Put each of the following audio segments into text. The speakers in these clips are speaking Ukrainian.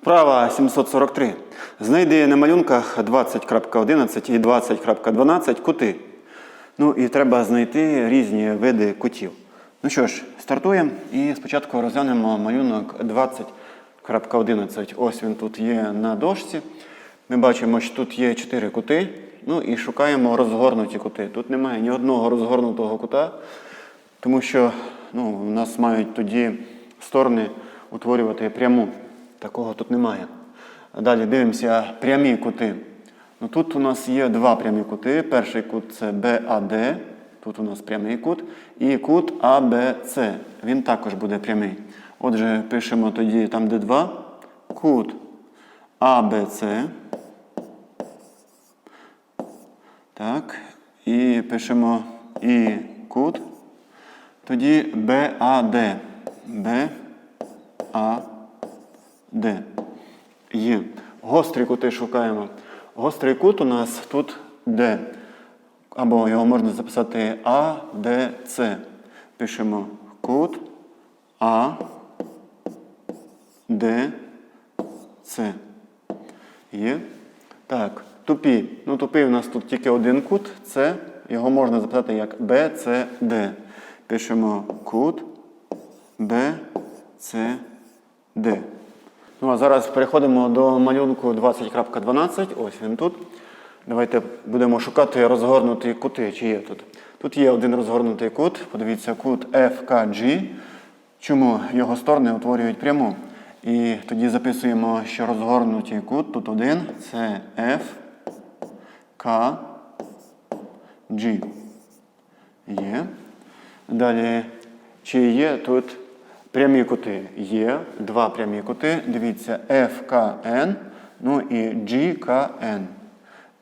Вправа 743. Знайди на малюнках 20.11 і 20.12 кути. Ну і треба знайти різні види кутів. Ну що ж, стартуємо і спочатку розглянемо малюнок 20.11. Ось він тут є на дошці. Ми бачимо, що тут є 4 кути. Ну і шукаємо розгорнуті кути. Тут немає ні одного розгорнутого кута, тому що ну, у нас мають тоді сторони утворювати пряму. Такого тут немає. Далі дивимося прямі кути. Ну, тут у нас є два прямі кути. Перший кут це BAD, тут у нас прямий кут, і кут ABC. Він також буде прямий. Отже, пишемо тоді там, де два, кут ABC. Так. І пишемо і кут. Тоді BAD. BAD. Є. Гострі кути шукаємо. Гострий кут у нас тут D. Або його можна записати А, Д, С. Пишемо кут А, Д, С. Є. Так, тупі. Ну, тупий у нас тут тільки один кут. Це його можна записати як Б, С, Д. Пишемо кут Б, С, Д. Ну а зараз переходимо до малюнку 20.12. Ось він тут. Давайте будемо шукати розгорнуті кути, чи є тут. Тут є один розгорнутий кут. Подивіться, кут FKG. Чому його сторони утворюють пряму? І тоді записуємо, що розгорнутий кут тут один. Це F, K, G. Є. Далі, чи є тут прямі кути? Є. Два прямі кути. Дивіться, FKN, ну і GKN.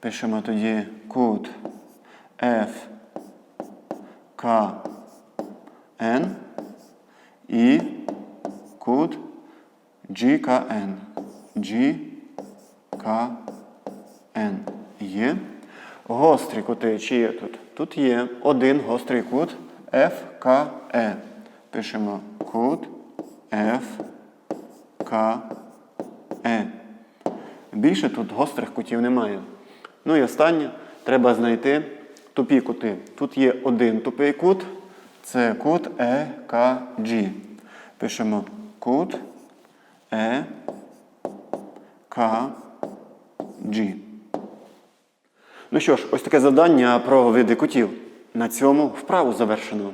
Пишемо тоді кут FKN і кут GKN. GKN. Є. Гострі кути, чи є тут? Тут є один гострий кут FKE. Пишемо кут FKE. Більше тут гострих кутів немає. Ну і останнє, треба знайти тупі кути. Тут є один тупий кут, це кут EKG. Пишемо кут EKG. Ну що ж, ось таке завдання про види кутів. На цьому вправу завершено.